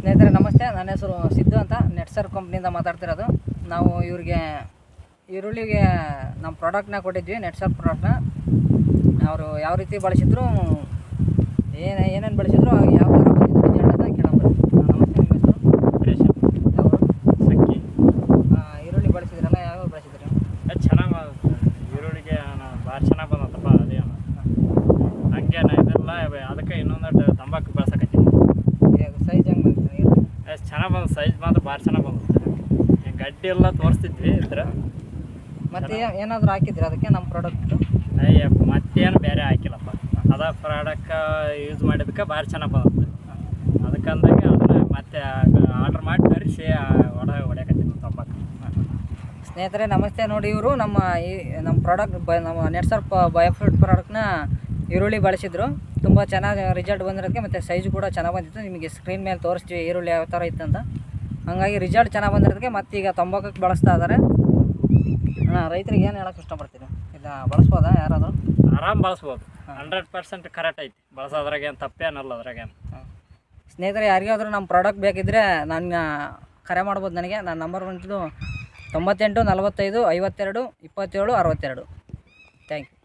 ಸ್ನೇಹಿತರೆ ನಮಸ್ತೆ. ನನ್ನ ಹೆಸರು ಸಿದ್ದು ಅಂತ. ನೆಟ್ಸರ್ ಕಂಪ್ನಿಯಿಂದ ಮಾತಾಡ್ತಿರೋದು. ನಾವು ಇವ್ರಿಗೆ ಈರುಳ್ಳಿಗೆ ನಮ್ಮ ಪ್ರಾಡಕ್ಟ್ನ ಕೊಟ್ಟಿದ್ವಿ ನೆಟ್ಸರ್ ಪ್ರಾಡಕ್ಟ್ನ ಅವರು ಯಾವ ರೀತಿ ಬಳಸಿದ್ರು ಏನು ಏನೇನು ಬಳಸಿದ್ರು ಯಾವ ಥರ ರಿಸಲ್ಟ್ ಅಂತ ನಮಸ್ತೆ. ನಿಮ್ಮ ಹೆಸರು? ಸಕ್ಕಿ. ಈರುಳ್ಳಿ ಬಳಸಿದ್ರಲ್ಲ ಯಾವ್ಯಾವ ಬಳಸಿದ್ರಿ? ಚೆನ್ನಾಗಿ ಈರುಳ್ಳಿಗೆ ಭಾಳ ಚೆನ್ನಾಗಿ ಬಂದತ್ತಪ್ಪ ಅದೇನು ಹಂಗೇನ ಇದೆಲ್ಲ. ಅದಕ್ಕೆ ಇನ್ನೊಂದು ತಂಬಾಕು ಬೆಳ್ಸಕತ್ತಿ ಸೈಜ್ ಹೆಂಗೆ ಬಂತು ಈರುಳ್ಳಿ ಅಷ್ಟು ಚೆನ್ನಾಗಿ ಬಂದ ಸೈಜ್ ಮಾತ್ರ ಭಾಳ ಚೆನ್ನಾಗಿ ಬಂದ ಗಡ್ಡಿ ಎಲ್ಲ ತೋರಿಸ್ತಿದ್ವಿ ಇದ್ರ. ಮತ್ತೆ ಏನಾದರೂ ಹಾಕಿದ್ರಿ ಅದಕ್ಕೆ ನಮ್ಮ ಪ್ರಾಡಕ್ಟು ಅಯ್ಯ ಮತ್ತೇನು ಬೇರೆ ಹಾಕಿಲ್ಲಪ್ಪ. ಅದ ಪ್ರಾಡಕ್ಟ್ ಯೂಸ್ ಮಾಡಿದಕ್ಕೆ ಭಾರಿ ಚೆನ್ನಾಗಿ ಬಂದತ್ತೆ ಅದಕ್ಕಂದಾಗ ಅದನ್ನ ಮತ್ತೆ ಆರ್ಡ್ರ್ ಮಾಡಿ ತರಿಸಿ ಒಡ ಹೊಡ್ಯಾಕತ್ತೀನಿ ತಂಬಾಕು. ಸ್ನೇಹಿತರೆ ನಮಸ್ತೆ ನೋಡಿ ಇವರು. ನಮ್ಮ ಈ ನಮ್ಮ ಪ್ರಾಡಕ್ಟ್ ಬ ನಮ್ಮ ನೆಟ್ಸರ್ ಬಯೋಫ್ರೂಟ್ ಪ್ರಾಡಕ್ಟ್ನ ಈರುಳ್ಳಿ ಬಳಸಿದ್ರು. ತುಂಬ ಚೆನ್ನಾಗಿ ರಿಸಲ್ಟ್ ಬಂದಿರೋದಕ್ಕೆ ಮತ್ತು ಸೈಜ್ ಕೂಡ ಚೆನ್ನಾಗಿ ಬಂದಿತ್ತು. ನಿಮಗೆ ಸ್ಕ್ರೀನ್ ಮೇಲೆ ತೋರಿಸ್ತೀವಿ ಈರುಳ್ಳಿ ಯಾವ ಥರ ಇತ್ತಂತ ಹಾಗಾಗಿ ರಿಸಲ್ಟ್ ಚೆನ್ನಾಗಿ ಬಂದಿರೋದಕ್ಕೆ ಈಗ ತಂಬಾಕಕ್ಕೆ ಬಳಸ್ತಾ ಇದ್ದಾರೆ ಹಾಂ ರೈತರಿಗೆ ಏನು ಹೇಳೋಕೆ ಇಷ್ಟಪಡ್ತೀನಿ ಇದು ಬಳಸ್ಬೋದಾ ಯಾರಾದರೂ? ಆರಾಮ್ ಬಳಸ್ಬೋದು. ಹಂಡ್ರೆಡ್ ಪರ್ಸೆಂಟ್ ಕರೆಕ್ಟ್ ಐತಿ. ಬಳಸೋದ್ರಾಗೇನು ತಪ್ಪೇನಲ್ಲ ಅದ್ರಾಗೇನು. ಸ್ನೇಹಿತರೆ ಯಾರಿಗಾದ್ರೂ ನಮ್ಮ ಪ್ರಾಡಕ್ಟ್ ಬೇಕಿದ್ದರೆ ನನ್ನ ಕರೆ ಮಾಡ್ಬೋದು ನನಗೆ. ನನ್ನ ನಂಬರ್ ಬಂದಿದ್ದು ತೊಂಬತ್ತೆಂಟು ನಲವತ್ತೈದು ಐವತ್ತೆರಡು ಇಪ್ಪತ್ತೇಳು ಅರವತ್ತೆರಡು. Thank you